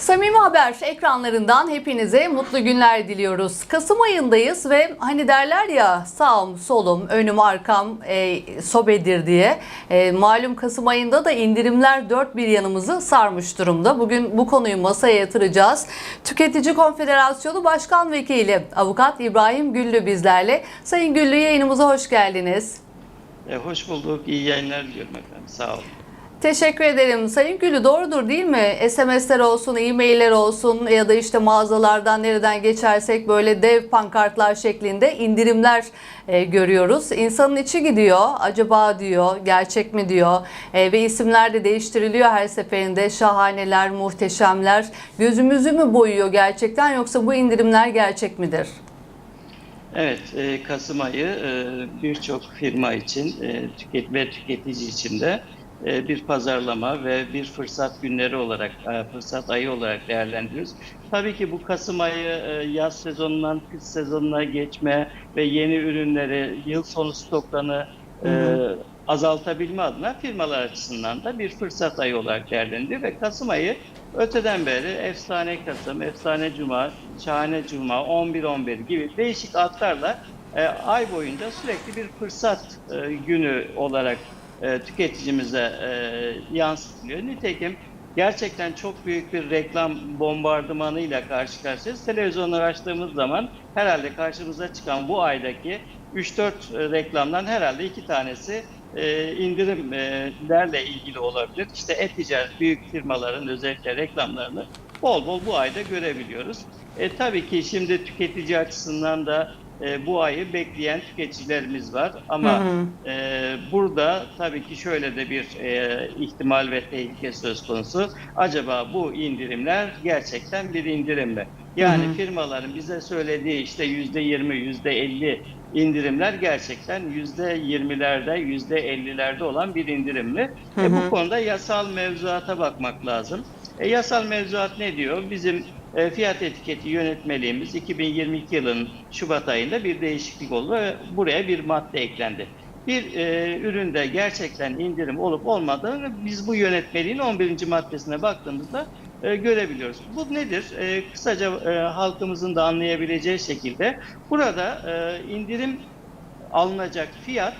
Samimi Haber ekranlarından hepinize mutlu günler diliyoruz. Kasım ayındayız ve hani derler ya sağım solum önüm arkam e, sobedir diye. E, malum Kasım ayında da indirimler dört bir yanımızı sarmış durumda. Bugün bu konuyu masaya yatıracağız. Tüketici Konfederasyonu Başkan Vekili Avukat İbrahim Güllü bizlerle. Sayın Güllü yayınımıza hoş geldiniz. E, hoş bulduk. İyi yayınlar diliyorum efendim. Sağ olun. Teşekkür ederim. Sayın Gülü doğrudur değil mi? SMS'ler olsun, e-mailler olsun ya da işte mağazalardan nereden geçersek böyle dev pankartlar şeklinde indirimler e, görüyoruz. İnsanın içi gidiyor. Acaba diyor, gerçek mi diyor E, ve isimler de değiştiriliyor her seferinde. Şahaneler, muhteşemler. Gözümüzü mü boyuyor gerçekten yoksa bu indirimler gerçek midir? Evet, e, Kasım ayı e, birçok firma için e, tüket ve tüketici için de e, bir pazarlama ve bir fırsat günleri olarak, e, fırsat ayı olarak değerlendiriyoruz. Tabii ki bu Kasım ayı e, yaz sezonundan kış sezonuna geçme ve yeni ürünleri, yıl sonu stoklarını e, azaltabilme adına firmalar açısından da bir fırsat ayı olarak değerlendiriyor ve Kasım ayı öteden beri Efsane Kasım, Efsane Cuma, Şahane Cuma, 11-11 gibi değişik adlarla e, ay boyunca sürekli bir fırsat e, günü olarak e, tüketicimize e, yansıtılıyor. Nitekim gerçekten çok büyük bir reklam bombardımanıyla karşı karşıyayız. Televizyonları açtığımız zaman herhalde karşımıza çıkan bu aydaki 3-4 e, reklamdan herhalde iki tanesi e, indirimlerle ilgili olabilir. İşte et-ticaret büyük firmaların özellikle reklamlarını bol bol bu ayda görebiliyoruz. E, tabii ki şimdi tüketici açısından da e, bu ayı bekleyen tüketicilerimiz var. Ama Hı hı. e, burada tabii ki şöyle de bir e, ihtimal ve tehlike söz konusu. Acaba bu indirimler gerçekten bir indirim mi? Yani Hı hı. firmaların bize söylediği işte yüzde yirmi, yüzde elli indirimler gerçekten yüzde yirmilerde, yüzde ellilerde olan bir indirim mi? Hı E, hı. bu konuda yasal mevzuata bakmak lazım. E, yasal mevzuat ne diyor? Bizim e, fiyat etiketi yönetmeliğimiz 2022 yılının Şubat ayında bir değişiklik oldu ve buraya bir madde eklendi. Bir e, üründe gerçekten indirim olup olmadığını biz bu yönetmeliğin 11. maddesine baktığımızda e, görebiliyoruz. Bu nedir? E, kısaca e, halkımızın da anlayabileceği şekilde burada e, indirim alınacak fiyat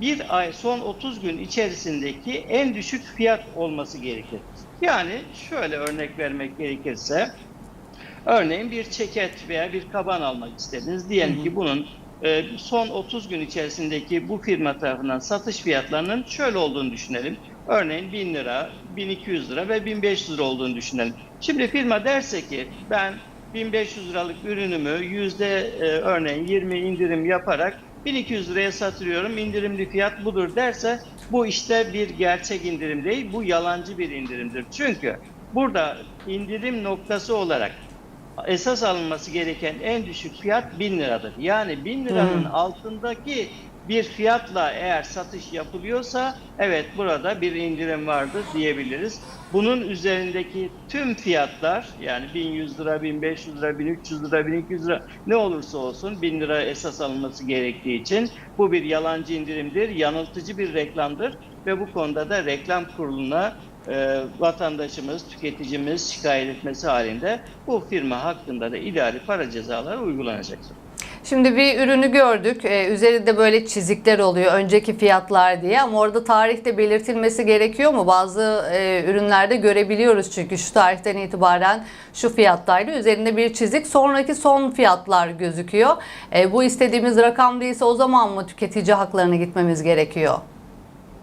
bir ay son 30 gün içerisindeki en düşük fiyat olması gerekir. Yani şöyle örnek vermek gerekirse örneğin bir ceket veya bir kaban almak istediniz. Diyelim ki bunun e, son 30 gün içerisindeki bu firma tarafından satış fiyatlarının şöyle olduğunu düşünelim. Örneğin 1000 lira, 1200 lira ve 1500 lira olduğunu düşünelim. Şimdi firma derse ki ben 1500 liralık ürünümü yüzde e, örneğin 20 indirim yaparak 1200 liraya satıyorum indirimli fiyat budur derse bu işte bir gerçek indirim değil bu yalancı bir indirimdir. Çünkü burada indirim noktası olarak esas alınması gereken en düşük fiyat 1000 liradır. Yani 1000 liranın Hı. altındaki bir fiyatla eğer satış yapılıyorsa evet burada bir indirim vardır diyebiliriz. Bunun üzerindeki tüm fiyatlar yani 1100 lira, 1500 lira, 1300 lira, 1200 lira ne olursa olsun 1000 lira esas alınması gerektiği için bu bir yalancı indirimdir, yanıltıcı bir reklamdır ve bu konuda da reklam kuruluna e, vatandaşımız, tüketicimiz şikayet etmesi halinde bu firma hakkında da idari para cezaları uygulanacaktır. Şimdi bir ürünü gördük. Ee, üzerinde böyle çizikler oluyor. Önceki fiyatlar diye ama orada tarihte belirtilmesi gerekiyor mu? Bazı e, ürünlerde görebiliyoruz çünkü şu tarihten itibaren şu fiyattaydı. Üzerinde bir çizik. Sonraki son fiyatlar gözüküyor. E, bu istediğimiz rakam değilse o zaman mı tüketici haklarına gitmemiz gerekiyor?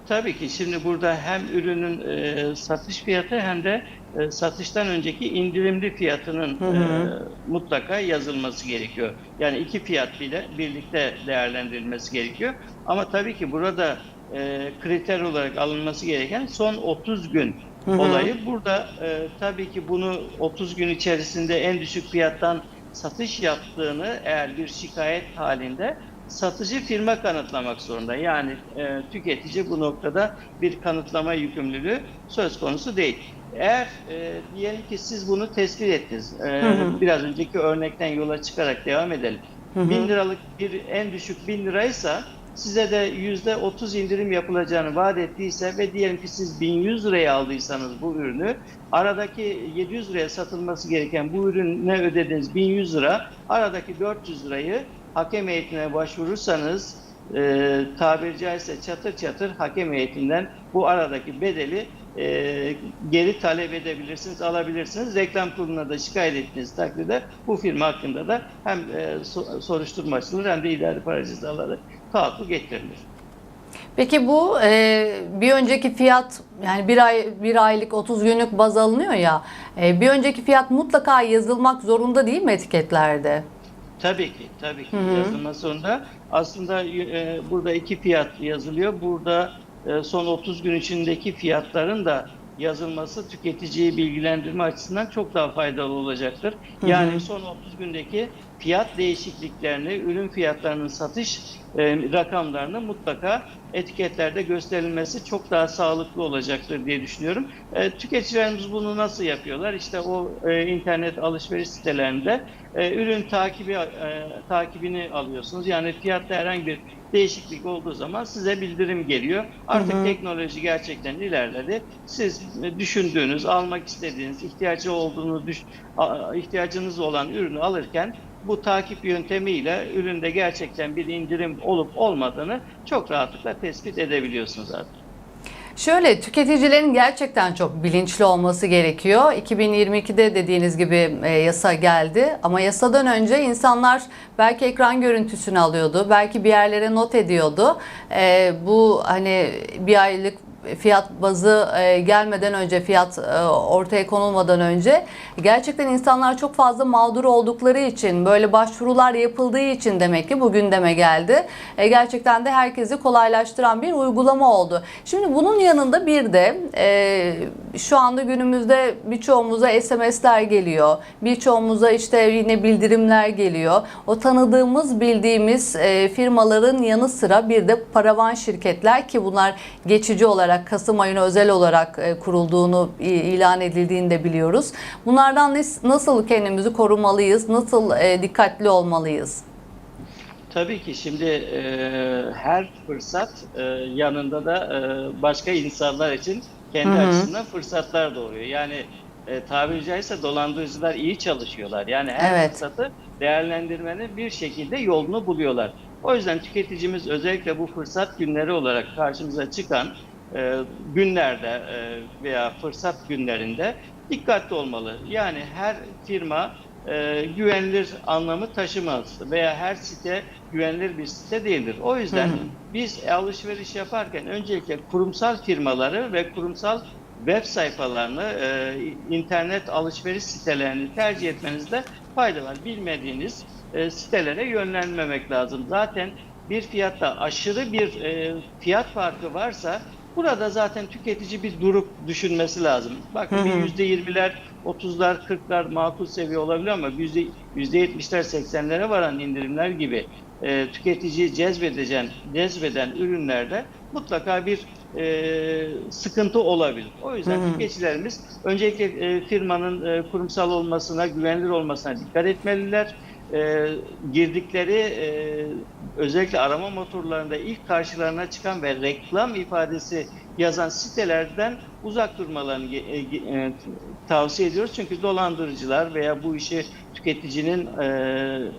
Tabii ki şimdi burada hem ürünün e, satış fiyatı hem de e, satıştan önceki indirimli fiyatının Hı hı. e, mutlaka yazılması gerekiyor. Yani iki fiyat bile birlikte değerlendirilmesi gerekiyor. Ama tabii ki burada e, kriter olarak alınması gereken son 30 gün Hı hı. olayı. Burada e, tabii ki bunu 30 gün içerisinde en düşük fiyattan satış yaptığını eğer bir şikayet halinde satıcı firma kanıtlamak zorunda. Yani e, tüketici bu noktada bir kanıtlama yükümlülüğü söz konusu değil. Eğer e, diyelim ki siz bunu tespit ettiniz. E, Hı hı. Biraz önceki örnekten yola çıkarak devam edelim. Hı hı. 1000 liralık bir en düşük 1000 liraysa size de %30 indirim yapılacağını vaat ettiyse ve diyelim ki siz 1100 liraya aldıysanız bu ürünü aradaki 700 liraya satılması gereken bu ürüne ödediğiniz 1100 lira aradaki 400 lirayı hakem heyetine başvurursanız e, tabiri caizse çatır çatır hakem heyetinden bu aradaki bedeli e, geri talep edebilirsiniz, alabilirsiniz. Reklam kuruluna da şikayet ettiğiniz takdirde bu firma hakkında da hem e, so- soruşturma açılır hem de idari para cezaları tahakkuk ettirilir. Peki bu e, bir önceki fiyat yani bir ay bir aylık 30 günlük baz alınıyor ya e, bir önceki fiyat mutlaka yazılmak zorunda değil mi etiketlerde? Tabii ki, tabii ki yazılma sonunda. Aslında e, burada iki fiyat yazılıyor. Burada son 30 gün içindeki fiyatların da yazılması tüketiciyi bilgilendirme açısından çok daha faydalı olacaktır. Yani son 30 gündeki fiyat değişikliklerini, ürün fiyatlarının satış e, rakamlarını mutlaka etiketlerde gösterilmesi çok daha sağlıklı olacaktır diye düşünüyorum. E, tüketicilerimiz bunu nasıl yapıyorlar? İşte o e, internet alışveriş sitelerinde e, ürün takibi e, takibini alıyorsunuz. Yani fiyatta herhangi bir değişiklik olduğu zaman size bildirim geliyor. Artık teknoloji gerçekten ilerledi. Siz e, düşündüğünüz, almak istediğiniz, ihtiyacı olduğunu ihtiyacınız olan ürünü alırken bu takip yöntemiyle üründe gerçekten bir indirim olup olmadığını çok rahatlıkla tespit edebiliyorsunuz artık. Şöyle tüketicilerin gerçekten çok bilinçli olması gerekiyor. 2022'de dediğiniz gibi e, yasa geldi ama yasadan önce insanlar belki ekran görüntüsünü alıyordu, belki bir yerlere not ediyordu. E, bu hani bir aylık fiyat bazı e, gelmeden önce fiyat e, ortaya konulmadan önce gerçekten insanlar çok fazla mağdur oldukları için böyle başvurular yapıldığı için demek ki bu gündeme geldi. E, gerçekten de herkesi kolaylaştıran bir uygulama oldu. Şimdi bunun yanında bir de şu anda günümüzde birçoğumuza SMS'ler geliyor. Birçoğumuza işte yine bildirimler geliyor. O tanıdığımız bildiğimiz firmaların yanı sıra bir de paravan şirketler ki bunlar geçici olarak Kasım ayına özel olarak e, kurulduğunu ilan edildiğini de biliyoruz. Bunlardan nasıl kendimizi korumalıyız? Nasıl e, dikkatli olmalıyız? Tabii ki şimdi e, her fırsat e, yanında da e, başka insanlar için kendi açısından fırsatlar doğuruyor. Yani e, tabiri caizse dolandırıcılar iyi çalışıyorlar. Yani her Evet. fırsatı değerlendirmenin bir şekilde yolunu buluyorlar. O yüzden tüketicimiz özellikle bu fırsat günleri olarak karşımıza çıkan günlerde e, veya fırsat günlerinde dikkatli olmalı. Yani her firma e, güvenilir anlamı taşımaz veya her site güvenilir bir site değildir. O yüzden biz alışveriş yaparken öncelikle kurumsal firmaları ve kurumsal web sayfalarını, e, internet alışveriş sitelerini tercih etmenizde fayda var. Bilmediğiniz e, sitelere yönlenmemek lazım. Zaten bir fiyatta aşırı bir e, fiyat farkı varsa burada zaten tüketici bir durup düşünmesi lazım. Bakın bir yüzde yirmiler, otuzlar, kırklar makul seviye olabilir ama yüzde yüzde yetmişler, seksenlere varan indirimler gibi e, tüketiciyi cezbedecek, cezbeden ürünlerde mutlaka bir e, sıkıntı olabilir. O yüzden tüketicilerimiz öncelikle e, firmanın e, kurumsal olmasına, güvenilir olmasına dikkat etmeliler. E, girdikleri e, özellikle arama motorlarında ilk karşılarına çıkan ve reklam ifadesi yazan sitelerden uzak durmalarını e, e, tavsiye ediyoruz. Çünkü dolandırıcılar veya bu işi tüketicinin e,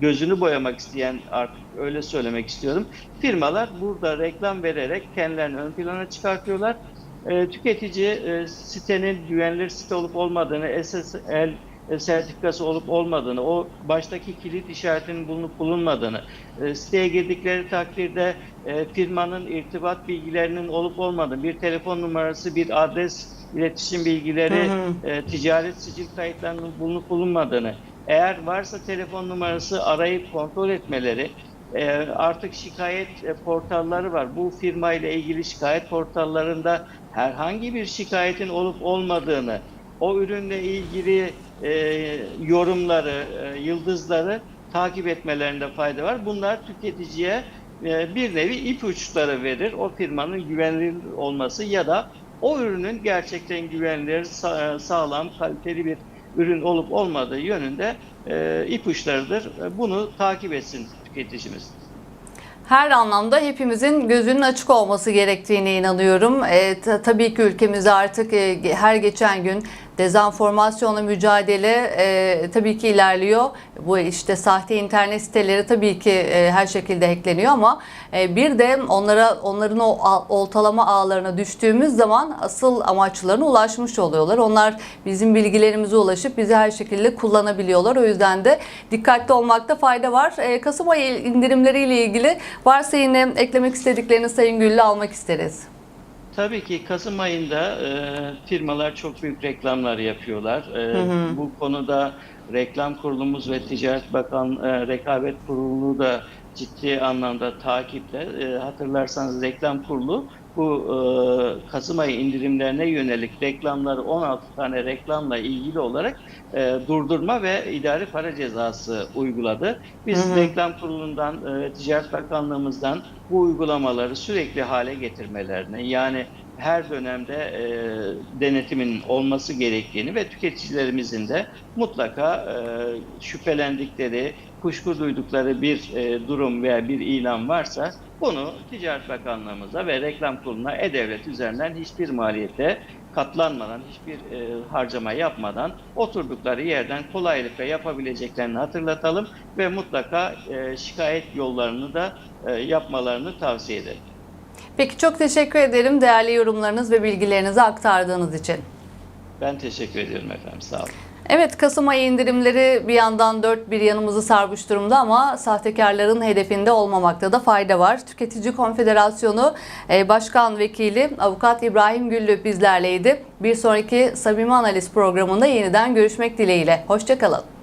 gözünü boyamak isteyen artık öyle söylemek istiyorum. Firmalar burada reklam vererek kendilerini ön plana çıkartıyorlar. E, tüketici e, sitenin güvenilir site olup olmadığını, SSL sertifikası olup olmadığını, o baştaki kilit işaretinin bulunup bulunmadığını, e, siteye girdikleri takdirde e, firmanın irtibat bilgilerinin olup olmadığını, bir telefon numarası, bir adres, iletişim bilgileri, e, ticaret sicil kayıtlarının bulunup bulunmadığını, eğer varsa telefon numarası arayıp kontrol etmeleri, e, artık şikayet e, portalları var. Bu firma ile ilgili şikayet portallarında herhangi bir şikayetin olup olmadığını, o ürünle ilgili e, yorumları, e, yıldızları takip etmelerinde fayda var. Bunlar tüketiciye e, bir nevi ipuçları verir. O firmanın güvenilir olması ya da o ürünün gerçekten güvenilir, sa- sağlam, kaliteli bir ürün olup olmadığı yönünde e, ipuçlarıdır. E, Bunu takip etsin tüketicimiz. Her anlamda hepimizin gözünün açık olması gerektiğine inanıyorum. E, ta- tabii ki ülkemizde artık e, her geçen gün dezenformasyonla mücadele e, tabii ki ilerliyor. Bu işte sahte internet siteleri tabii ki e, her şekilde hackleniyor ama e, bir de onlara onların o oltalama ağlarına düştüğümüz zaman asıl amaçlarına ulaşmış oluyorlar. Onlar bizim bilgilerimize ulaşıp bizi her şekilde kullanabiliyorlar. O yüzden de dikkatli olmakta fayda var. E, Kasım ayı indirimleriyle ilgili varsa yine eklemek istediklerini Sayın Güllü almak isteriz. Tabii ki Kasım ayında e, firmalar çok büyük reklamlar yapıyorlar. E, Bu konuda reklam kurulumuz ve Ticaret Bakan e, Rekabet Kurulu da ciddi anlamda takipte. E, hatırlarsanız reklam kurulu bu e, Kasım ayı indirimlerine yönelik reklamları 16 tane reklamla ilgili olarak e, durdurma ve idari para cezası uyguladı. Biz reklam kurulundan, e, Ticaret Bakanlığımızdan bu uygulamaları sürekli hale getirmelerini yani her dönemde e, denetimin olması gerektiğini ve tüketicilerimizin de mutlaka e, şüphelendikleri, kuşku duydukları bir e, durum veya bir ilan varsa bunu Ticaret Bakanlığımıza ve Reklam Kurulu'na E-Devlet üzerinden hiçbir maliyete katlanmadan, hiçbir e, harcama yapmadan oturdukları yerden kolaylıkla yapabileceklerini hatırlatalım ve mutlaka e, şikayet yollarını da e, yapmalarını tavsiye ederim. Peki çok teşekkür ederim değerli yorumlarınız ve bilgilerinizi aktardığınız için. Ben teşekkür ediyorum efendim. Sağ olun. Evet Kasım ayı indirimleri bir yandan dört bir yanımızı sarmış durumda ama sahtekarların hedefinde olmamakta da fayda var. Tüketici Konfederasyonu e, Başkan Vekili Avukat İbrahim Güllü bizlerleydi. Bir sonraki Samimi Analiz programında yeniden görüşmek dileğiyle. Hoşçakalın.